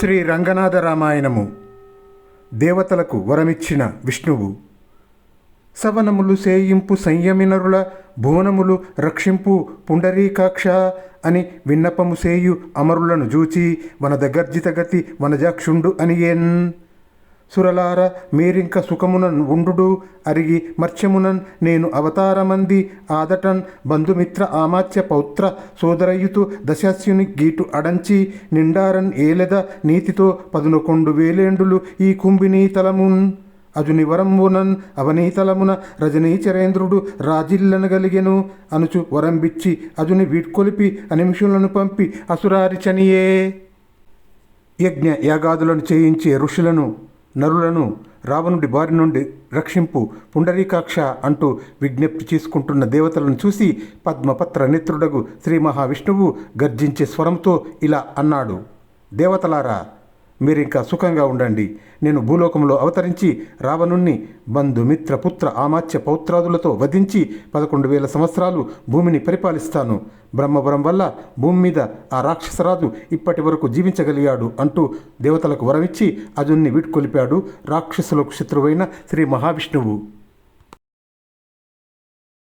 శ్రీ రంగనాథ రామాయణము దేవతలకు వరమిచ్చిన విష్ణువు. సవనములు సేయింపు సంయమినరుల భువనములు రక్షింపు పుండరీకాక్ష అని విన్నపము సేయు అమరులను జూచి వనదగర్జిత గతి వనజాక్షుండు అనియేన్. సురలార మీరింక సుఖమునన్ ఉండు అరిగి మర్చ్యమునన్ నేను అవతారమంది ఆదటన్ బంధుమిత్ర ఆమాత్య పౌత్ర సోదరయుతు దశాస్యుని గీటు అడంచి నిండారన్ ఏలెద నీతితో పదునకొండు వేలేండులు ఈ కుంభినీ తలమున్. అజుని వరంబునన్ అవనీతలమున రజనీచరేంద్రుడు రాజిల్లనగలిగెను అనుచు వరంబిచ్చి అజుని వీడ్కొలిపి అనిమిషులను పంపి అసురారి చనియే. యజ్ఞ యాగాదులను చేయించే ఋషులను నరులను రావణుడి బారి నుండి రక్షింపు పుండరీకాక్ష అంటూ విజ్ఞప్తి చేసుకుంటున్న దేవతలను చూసి పద్మపత్ర నేత్రుడగు శ్రీ మహావిష్ణువు గర్జించే స్వరంతో ఇలా అన్నాడు. దేవతలారా మీరు ఇంకా సుఖంగా ఉండండి. నేను భూలోకంలో అవతరించి రావణుణ్ణి బంధుమిత్ర పుత్ర ఆమాత్య పౌత్రాదులతో వధించి పదకొండు వేల సంవత్సరాలు భూమిని పరిపాలిస్తాను. బ్రహ్మవరం వల్ల భూమి మీద ఆ రాక్షసరాజు ఇప్పటి వరకు జీవించగలిగాడు అంటూ దేవతలకు వరమిచ్చి అజున్ని వీడ్కొలిపాడు రాక్షసులకు శత్రువైన శ్రీ మహావిష్ణువు.